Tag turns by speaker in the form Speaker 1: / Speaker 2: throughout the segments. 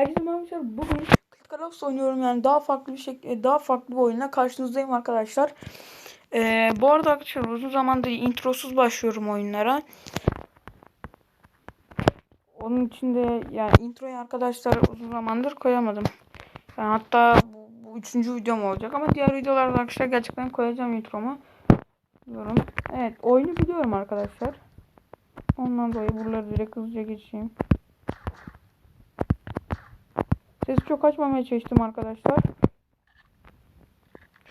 Speaker 1: Herkese merhaba. Bugün Click oynuyorum yani daha farklı bir şekilde daha farklı bir oyunla karşınızdayım arkadaşlar. Ee, bu arada arkadaşlar uzun zamandır introsuz başlıyorum oyunlara. Onun için de yani introyu arkadaşlar uzun zamandır koyamadım. Yani hatta bu, bu üçüncü videom olacak ama diğer videolarda arkadaşlar gerçekten koyacağım intromu. Diyorum. Evet oyunu biliyorum arkadaşlar. Ondan dolayı buraları direkt hızlıca geçeyim. Sesi çok açmamaya çalıştım arkadaşlar.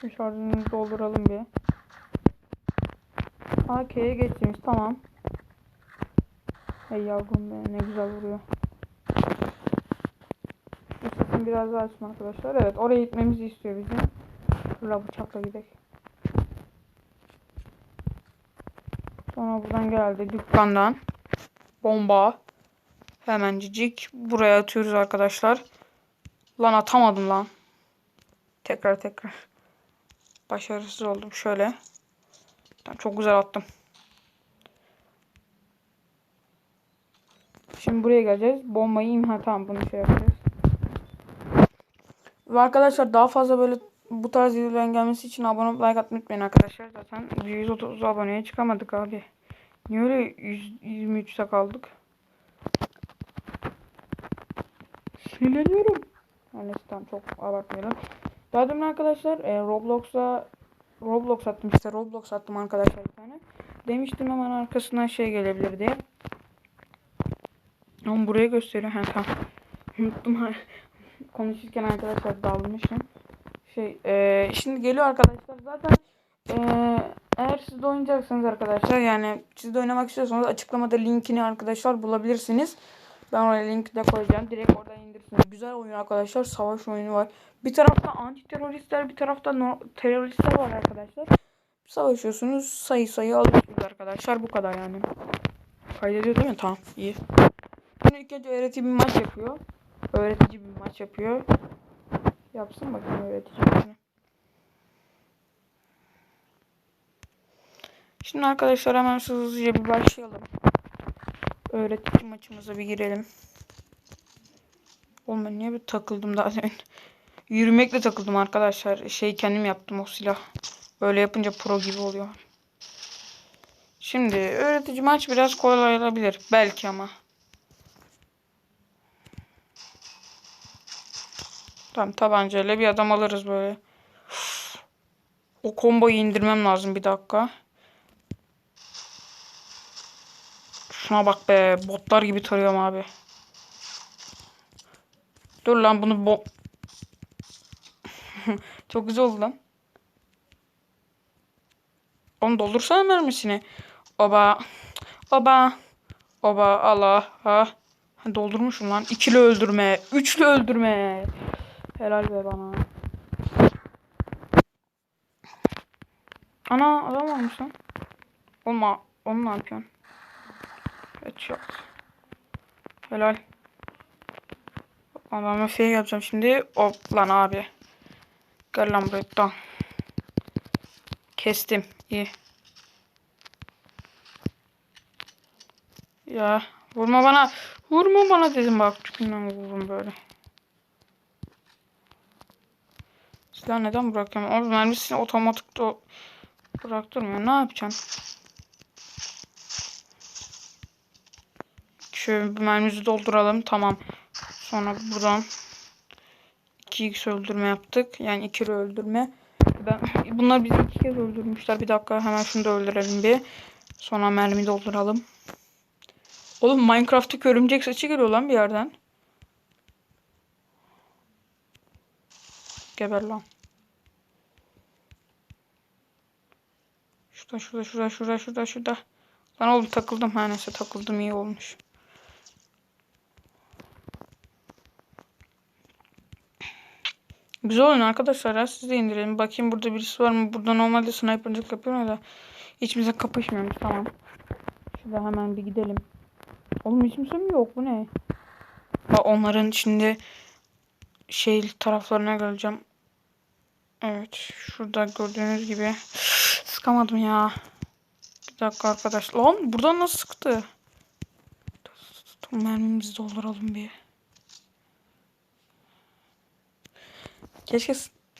Speaker 1: Şu şarjını dolduralım bir. AK'ye geçtiğimiz tamam. Hey yavrum be ne güzel vuruyor. Sesini biraz daha açma arkadaşlar. Evet oraya gitmemizi istiyor bizim. Şurada bıçakla gidelim. Sonra buradan geldi dükkandan. Bomba. Hemencik buraya atıyoruz arkadaşlar. Lan atamadım lan. Tekrar tekrar. Başarısız oldum. Şöyle. Çok güzel attım. Şimdi buraya geleceğiz. Bombayı imha tamam bunu şey yapacağız. Ve arkadaşlar daha fazla böyle bu tarz videoların gelmesi için abone olup like atmayı unutmayın arkadaşlar. Zaten 130 aboneye çıkamadık abi. Niye öyle 123'te kaldık? Sinirleniyorum. Yani tamam çok abartmayalım. Daha demin arkadaşlar e, Roblox'a Roblox attım işte Roblox attım arkadaşlar bir tane. Demiştim hemen arkasından şey gelebilir diye. Ama buraya gösteriyor. Ha tamam. Unuttum. Konuşurken arkadaşlar dalmışım. Şey e, şimdi geliyor arkadaşlar. Zaten e, eğer siz de oynayacaksınız arkadaşlar yani siz de oynamak istiyorsanız açıklamada linkini arkadaşlar bulabilirsiniz. Ben oraya linki de koyacağım. Direkt oradan indirsiniz. Güzel oyun arkadaşlar. Savaş oyunu var. Bir tarafta anti teröristler, bir tarafta no teröristler var arkadaşlar. Savaşıyorsunuz. Sayı sayı alıyorsunuz arkadaşlar. Bu kadar yani. Kaydediyor değil mi? Tamam. iyi. Şimdi ilk önce öğretici bir maç yapıyor. Öğretici bir maç yapıyor. Yapsın bakayım öğretici maçını. Şimdi arkadaşlar hemen hızlıca bir başlayalım. Öğretici maçımıza bir girelim. Oğlum ben niye bir takıldım daha demin. Yürümekle takıldım arkadaşlar. Şey kendim yaptım o silah. Böyle yapınca pro gibi oluyor. Şimdi öğretici maç biraz kolay olabilir. Belki ama. Tamam tabancayla bir adam alırız böyle. O komboyu indirmem lazım bir dakika. Şuna bak be. Botlar gibi tarıyorum abi. Dur lan bunu bo... Çok güzel oldu lan. Onu doldursana mermisini. Oba. Oba. Oba Allah. Ha. Doldurmuşum lan. İkili öldürme. Üçlü öldürme. Helal be bana. Ana adam varmış lan. Olma. Onu ne yapıyorsun? Headshot. Helal. Adama şey yapacağım şimdi. Hop lan abi. Gel lan buraya. Kestim. İyi. Ya vurma bana. Vurma bana dedim bak. Tükümden vurdum böyle. Silah neden bırakıyorum? Abi mermisini otomatikte bıraktırmıyor. Ne yapacağım? Şöyle bir mermimizi dolduralım. Tamam. Sonra buradan 2x öldürme yaptık. Yani ikili öldürme. Ben, bunlar bizi iki kez öldürmüşler. Bir dakika hemen şunu da öldürelim bir. Sonra mermi dolduralım. Oğlum Minecraft'taki örümcek saçı geliyor lan bir yerden. Geber lan. Şurada şurada şurada şurada şurada şurada. Lan oğlum takıldım. Ha neyse takıldım iyi olmuş. Güzel oyun arkadaşlar ya siz de indirelim. Bakayım burada birisi var mı? Burada normalde sniper'cılık yapıyorum da hiç bize kapışmıyormuş tamam. Şurada hemen bir gidelim. Oğlum hiç kimse mi yok bu ne? Bak onların şimdi şey taraflarına geleceğim. Evet şurada gördüğünüz gibi sıkamadım ya. Bir dakika arkadaşlar. Lan buradan nasıl sıktı? Mermimizi dolduralım bir. Keşke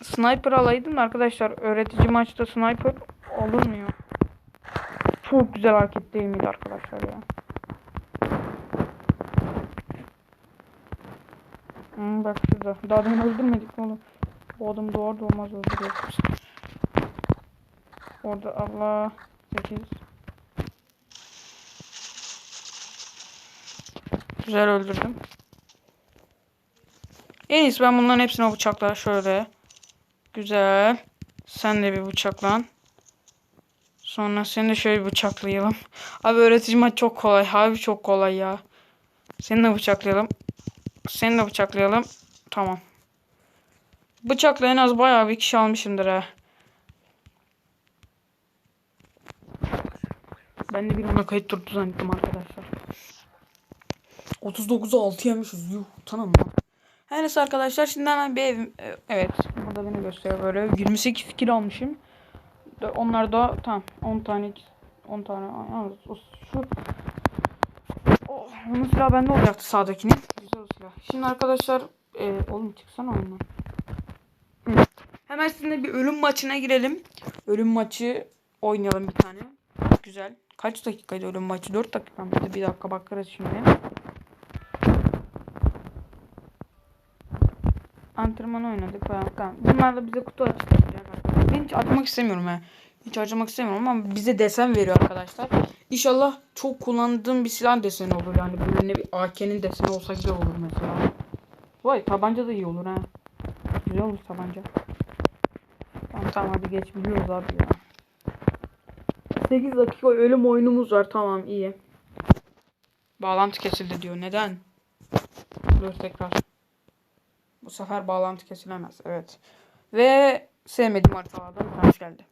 Speaker 1: sniper alaydım da arkadaşlar öğretici maçta sniper olunmuyor. Çok güzel hareket değil miydi arkadaşlar ya? Hmm, bak şurada. Daha demin öldürmedik mi oğlum? Bu adam doğar doğmaz öldürüyor. Orada Allah 8 Güzel öldürdüm. En iyisi ben bunların hepsini bıçakla şöyle. Güzel. Sen de bir bıçaklan. Sonra seni de şöyle bıçaklayalım. Abi öğretici maç çok kolay. Abi çok kolay ya. Seni de bıçaklayalım. Seni de bıçaklayalım. Tamam. Bıçakla en az bayağı bir kişi almışımdır ha. Ben de bir ona kayıt durdu zannettim arkadaşlar. 39'a 6 yemişiz. Yuh utanın lan. Her neyse arkadaşlar şimdi hemen bir evim. e, Evet. Burada beni gösteriyor böyle. 28 fikir almışım. Onlar da tam 10 tane 10 tane yalnız o şu oh, onun silahı bende olacaktı sağdakinin. Güzel silah. Şimdi arkadaşlar e, oğlum çıksana ondan. Hemen sizinle bir ölüm maçına girelim. Ölüm maçı oynayalım bir tane. Güzel. Kaç dakikaydı ölüm maçı? 4 dakika mıydı? Bir dakika bakarız şimdi. Antrenman oynadık falan. Tamam. Bunlar da bize kutu açacak arkadaşlar. Ben hiç açmak istemiyorum ha. Hiç harcamak istemiyorum ama bize desen veriyor arkadaşlar. İnşallah çok kullandığım bir silah deseni olur yani. Böyle ne bir AK'nin deseni olsa güzel olur mesela. Vay tabanca da iyi olur ha. Güzel olur tabanca. Tamam tamam hadi geç biliyoruz abi ya. 8 dakika ölüm oyunumuz var tamam iyi. Bağlantı kesildi diyor. Neden? Dur tekrar. Bu sefer bağlantı kesilemez. Evet. Ve sevmediğim haritalardan bir geldi.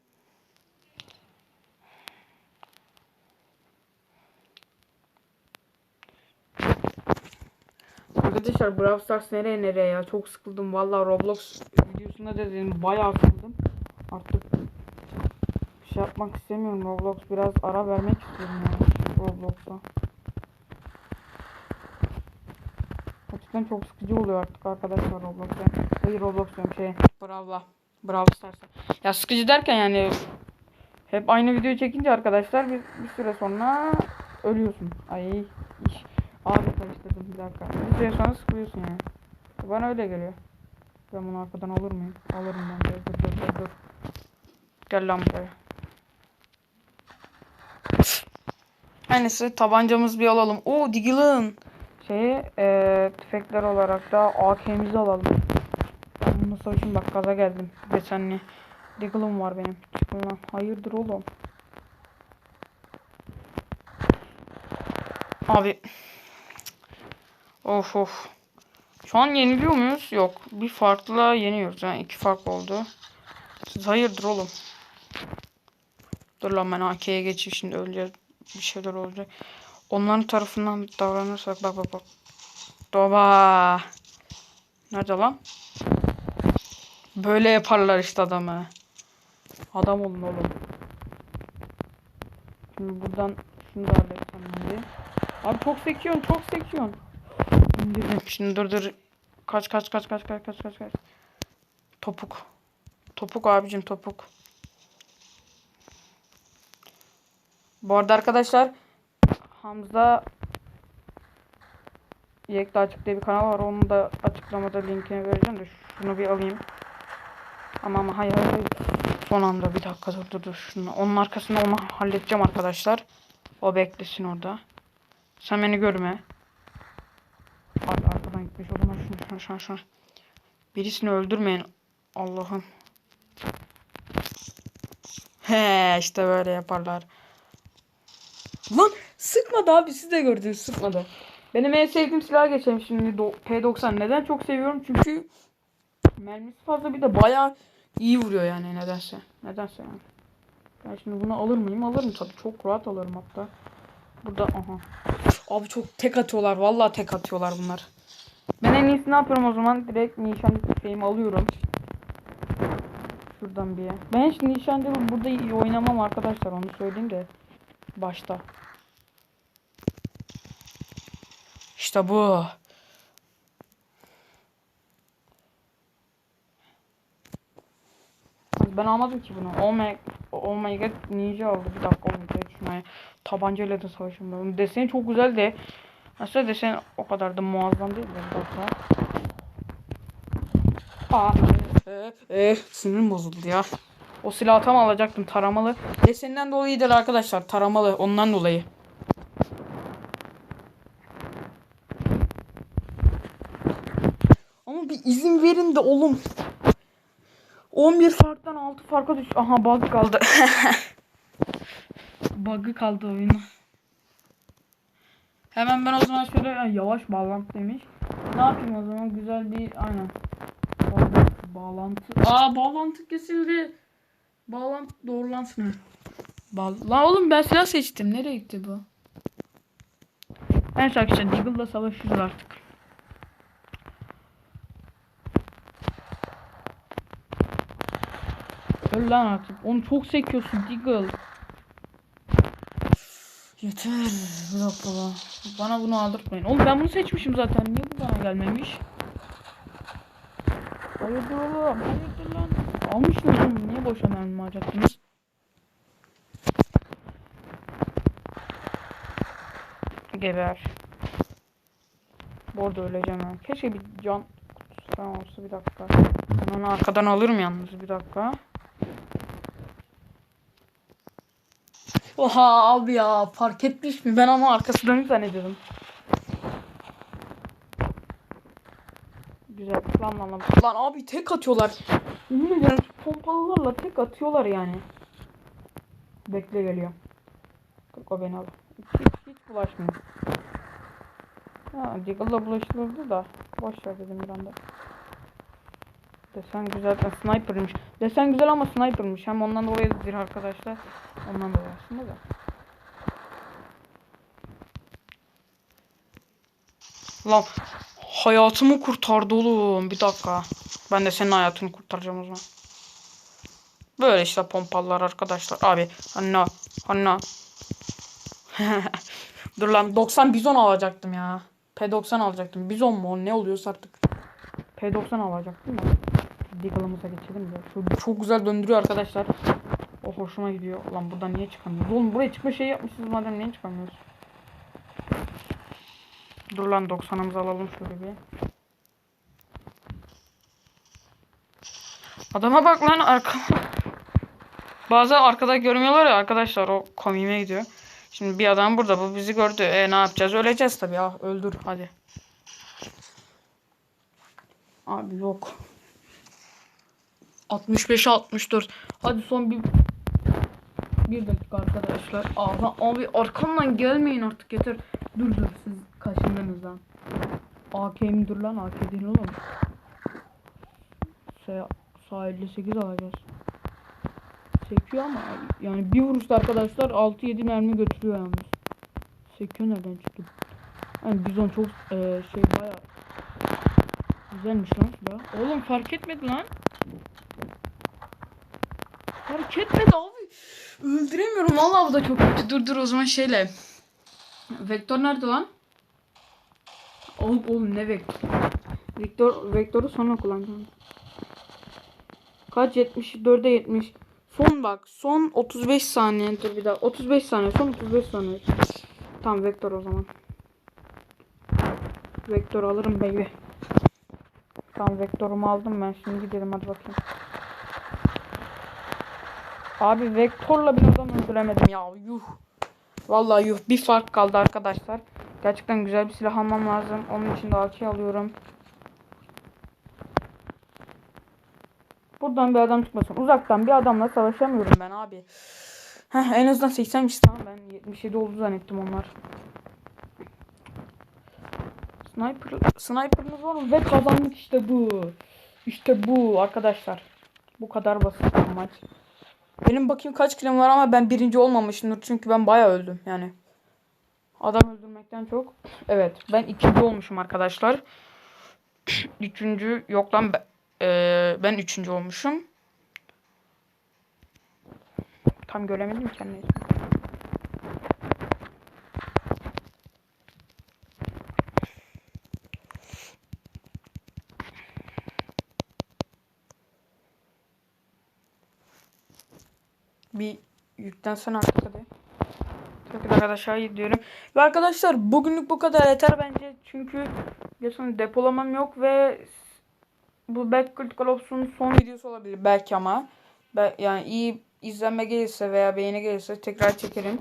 Speaker 1: Arkadaşlar Brawl Stars nereye nereye ya? Çok sıkıldım. Vallahi Roblox videosunda da dedim bayağı sıkıldım. Artık bir şey yapmak istemiyorum Roblox. Biraz ara vermek istiyorum Roblox'a. Gerçekten çok sıkıcı oluyor artık arkadaşlar Roblox'a. Hayır Roblox diyorum şey. Brawl'la. Brawl Stars'a. Ya sıkıcı derken yani hep aynı video çekince arkadaşlar bir, bir süre sonra ölüyorsun. Ay iş. Abi karıştırdım bir dakika. Bir süre sonra sıkılıyorsun yani. Bana öyle geliyor. Ben bunu arkadan alır mıyım? Alırım ben. Dur dur dur dur. Gel lan buraya. Neyse tabancamız bir alalım. Oo Diggle'ın şeyi eee tüfekler olarak da AK'mizi alalım. Ben savaşayım bak gaza geldim. Desenli. Diggle'ım var benim. Çıkın lan. Hayırdır oğlum. Abi. Of of. Şu an yeniliyor muyuz? Yok. Bir farkla yeniyoruz. Yani iki fark oldu. Siz hayırdır oğlum. Dur lan ben AK'ye geçeyim şimdi öleceğiz. Bir şeyler olacak. Onların tarafından davranırsak bak bak bak. Doba. Nerede lan? Böyle yaparlar işte adamı. Adam olun oğlum. Şimdi buradan şunu da halletsem şimdi. Abi çok sekiyorsun çok sekiyorsun. İndirdim. Şimdi dur dur. Kaç kaç kaç kaç kaç kaç kaç kaç. Topuk. Topuk abicim topuk. Bu arada arkadaşlar Hamza Yekta Açık diye bir kanal var. Onun da açıklamada linkini vereceğim de şunu bir alayım. Ama ama hayır hayır. Son anda bir dakika dur dur dur. Şunu, onun arkasında onu halledeceğim arkadaşlar. O beklesin orada. Sen beni görme. Abi arkadan gitmiş o zaman şunu şunu şunu şunu. Birisini öldürmeyin. Allah'ım. He işte böyle yaparlar. Lan sıkmadı abi siz de gördünüz sıkmadı. Benim en sevdiğim silah geçelim şimdi do- P90. Neden çok seviyorum? Çünkü mermisi fazla bir de bayağı iyi vuruyor yani nedense. Nedense yani. Ben şimdi bunu alır mıyım? Alırım tabii. Çok rahat alırım hatta. Burada aha. Abi çok tek atıyorlar. Vallahi tek atıyorlar bunlar. Ben en iyisi ne yapıyorum o zaman? Direkt nişan tüfeğimi alıyorum. Şuradan bir. Ben hiç nişancılık burada iyi oynamam arkadaşlar onu söyleyeyim de. Başta. İşte bu. Ben almadım ki bunu. Oh my, oh my god ninja oldu. Bir dakika oğlum tek şuna. Tabancayla da savaşım ben. Deseni çok güzel de. Aslında desen o kadar da muazzam değil. Bir dakika. Aa, e, e, sinirim bozuldu ya. O silahı tam alacaktım taramalı. Deseninden dolayıdır arkadaşlar taramalı ondan dolayı. Ama bir izin verin de oğlum. 11 farktan 6 farka düş. Aha bug kaldı. Bug'ı kaldı oyunu. Hemen ben o zaman şöyle Ha, yavaş bağlantı demiş. Ne yapayım o zaman güzel bir aynen. Bağlantı. Aa bağlantı kesildi. Bağlantı doğrulansın. Bağ Lan oğlum ben silah seçtim. Nereye gitti bu? Evet arkadaşlar Deagle'la savaşırız artık. Öl lan artık. Onu çok sekiyorsun Deagle. Yeter. Bir dakika lan. Bana bunu aldırtmayın. Oğlum ben bunu seçmişim zaten. Niye bu bana gelmemiş? Hayırdır oğlum? Hayırdır lan? Almışsın oğlum. Niye boşa mermi harcattınız? Geber. Bu arada öleceğim ben. Keşke bir can kutusu olsa bir dakika. Ben onu arkadan alırım yalnız bir dakika. Oha abi ya fark etmiş mi? Ben ama arkası dönük zannediyordum. Güzel lan lan abi tek atıyorlar. Yemin ederim pompalılarla tek atıyorlar yani. Bekle geliyor. Kırk o beni al. Hiç, hiç, hiç bulaşmıyor. Ha Deagle'la bulaşılırdı da. Boş ver dedim bir anda. Desen güzel. Sniper'mış. Desen güzel ama sniper'mış. Hem ondan dolayıdır arkadaşlar. Ondan dolayı aslında da. Lan hayatımı kurtardı oğlum. Bir dakika. Ben de senin hayatını kurtaracağım o zaman. Böyle işte pompalılar arkadaşlar. Abi Hanna. Hanna. Dur lan 90 bizon alacaktım ya. P90 alacaktım. Bizon mu ne oluyorsa artık. P90 alacaktım da. Deagle'ımıza geçelim de. Şu çok güzel döndürüyor arkadaşlar. O hoşuma gidiyor. Lan buradan niye çıkamıyoruz? Oğlum buraya çıkma şey yapmışsınız madem niye çıkamıyoruz? Dur lan 90'ımızı alalım şöyle bir. Adama bak lan arka. Bazı arkada görmüyorlar ya arkadaşlar o komiğime gidiyor. Şimdi bir adam burada bu bizi gördü. E ne yapacağız? Öleceğiz tabii ya. Öldür hadi. Abi yok. 65'e 64. Hadi son bir bir dakika arkadaşlar. Aa, abi arkamdan gelmeyin artık yeter. Dur dur siz kaçındınız lan. AK'mi dur lan AK değil oğlum. Sa sağ 58 alacağız. Sekiyor ama yani bir vuruşta arkadaşlar 6-7 mermi götürüyor yalnız. Sekiyor nereden çıktı? Yani bizon çok e, şey baya güzelmiş lan silah. Oğlum fark etmedi lan. Fark etmedi abi. Öldüremiyorum vallahi bu da çok kötü. Dur dur o zaman şeyle. Vektör nerede lan? Oğlum, oğlum ne vektör? Vektör, vektörü sonra kullanacağım. Kaç? 74'e 70. Son bak. Son 35 saniye. Dur bir daha. 35 saniye. Son 35 saniye. Tamam vektör o zaman. Vektör alırım baby. Tamam vektörümü aldım ben. Şimdi gidelim hadi bakayım. Abi vektörle bir adam öldüremedim ya. Yuh. Vallahi yuh. Bir fark kaldı arkadaşlar. Gerçekten güzel bir silah almam lazım. Onun için de AK alıyorum. Buradan bir adam çıkmasın. Uzaktan bir adamla savaşamıyorum ben abi. Heh, en azından 80'miş tamam ben 77 oldu zannettim onlar. Sniper, sniper'ınız var mı? Ve kazandık işte bu. İşte bu arkadaşlar. Bu kadar basit bir maç. Benim bakayım kaç kilom var ama ben birinci olmamışımdır. Çünkü ben bayağı öldüm yani. Adam öldürmekten çok. Evet ben ikinci olmuşum arkadaşlar. Üçüncü yok lan ee, ben üçüncü olmuşum. Tam göremedim ki Bir yüklensen artık hadi. Çok aşağı gidiyorum. Ve arkadaşlar bugünlük bu kadar yeter bence. Çünkü geçen depolamam yok ve bu Backcult Collapse'un son videosu olabilir belki ama. Yani iyi izlenme gelirse veya beğeni gelirse tekrar çekerim.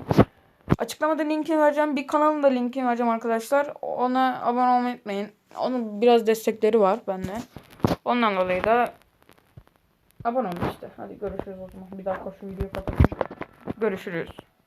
Speaker 1: Açıklamada linkini vereceğim. Bir kanalın da linkini vereceğim arkadaşlar. Ona abone olmayı unutmayın. Onun biraz destekleri var bende. Ondan dolayı da abone olun işte. Hadi görüşürüz o zaman. Bir dakika şu videoyu kapatayım. Görüşürüz.